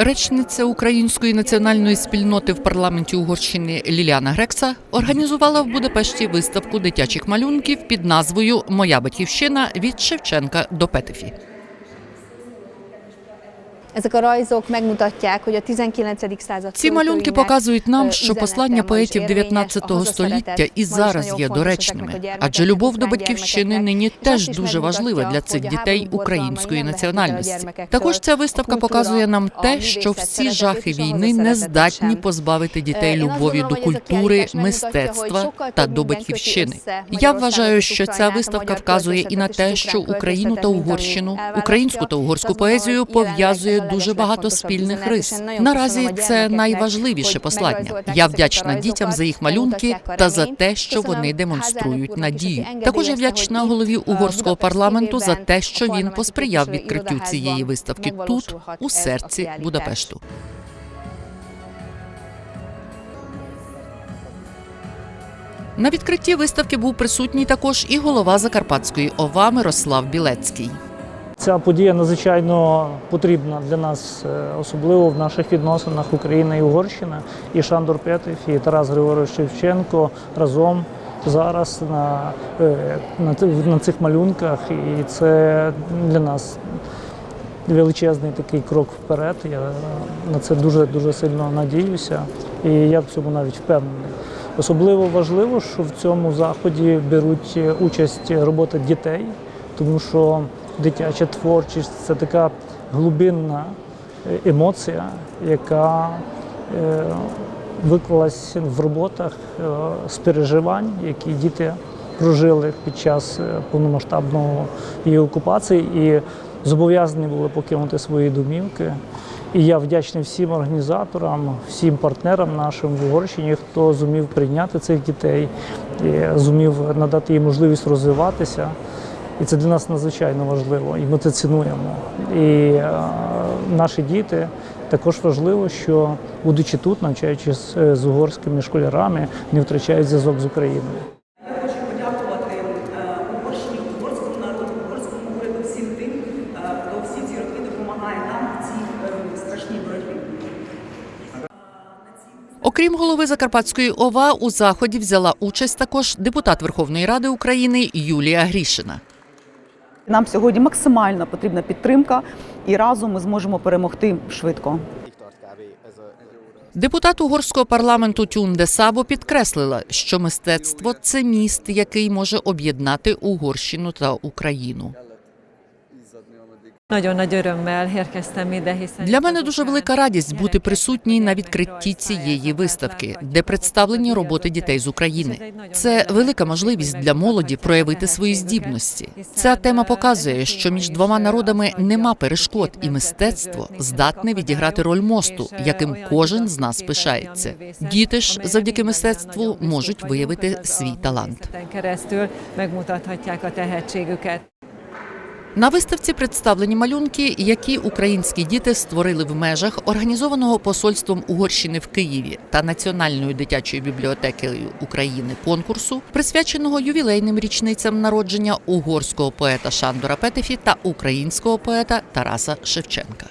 Речниця української національної спільноти в парламенті Угорщини Ліліана Грекса організувала в Будапешті виставку дитячих малюнків під назвою Моя батьківщина від Шевченка до Петефі. Ezek a rajzok megmutatják, hogy a 19. század Ці малюнки показують нам, е, що послання поетів érvényes, 19 a століття і зараз є доречними, адже любов до батьківщини нині теж дуже важлива для цих дітей української національності. Також ця виставка показує нам те, що всі жахи війни не здатні позбавити дітей Е, любові до культури, мистецтва та до батьківщини. Я вважаю, що ця виставка вказує і на те, що Україну та Угорщину, українську та угорську поезію пов'язує дуже багато спільних рис. Наразі це найважливіше послання. Я вдячна дітям за їх малюнки та за те, що вони демонструють надію. Також я вдячна голові угорського парламенту за те, що він посприяв відкриттю цієї виставки тут, у серці. Будапешту. На відкритті виставки був присутній також і голова Закарпатської ОВА Мирослав Білецький. Ця подія надзвичайно потрібна для нас, е, особливо в наших відносинах Україна і Угорщина. І Шандор Петев, і Тарас Григорович Шевченко разом зараз на, е, на, на цих малюнках. І це для нас величезний такий крок вперед. Я на це дуже дуже сильно надіюся, і я в цьому навіть впевнений. Особливо важливо, що в цьому заході беруть е, участь робота дітей, тому що дитяча творчість це така глибинна е, емоція, яка е, виклалась в роботах е, з переживань, які діти прожили під час е, повномасштабного її окупації і зобов'язані були покинути свої домівки. І я вдячний всім організаторам, всім партнерам нашим в Угорщині, хто зумів прийняти цих дітей, і зумів надати їм можливість розвиватися. І це для нас надзвичайно важливо, і ми це цінуємо. І е, наші діти також важливо, що будучи тут, навчаючись е, з угорськими школярами, не втрачають зв'язок з Україною. Я хочу подякувати е, Угорщині, угорському народу, угорському уряду, всім тим, хто всі ці роки допомагає нам в цій страшній боротьбі. Окрім голови Закарпатської ОВА, у заході взяла участь також депутат Верховної Ради України Юлія Грішина. Нам сьогодні максимально потрібна підтримка, і разом ми зможемо перемогти швидко. Депутат угорського парламенту Тюнде Сабо підкреслила, що мистецтво це міст, який може об'єднати Угорщину та Україну. Для мене дуже велика радість бути присутній на відкритті цієї виставки, де представлені роботи дітей з України. Це велика можливість для молоді проявити свої здібності. Ця тема показує, що між двома народами нема перешкод, і мистецтво здатне відіграти роль мосту, яким кожен з нас пишається. Діти ж завдяки мистецтву можуть виявити свій талант. На виставці представлені малюнки, які українські діти створили в межах організованого посольством Угорщини в Києві та Національною дитячою бібліотекою України конкурсу, присвяченого ювілейним річницям народження угорського поета Шандора Петефі та українського поета Тараса Шевченка.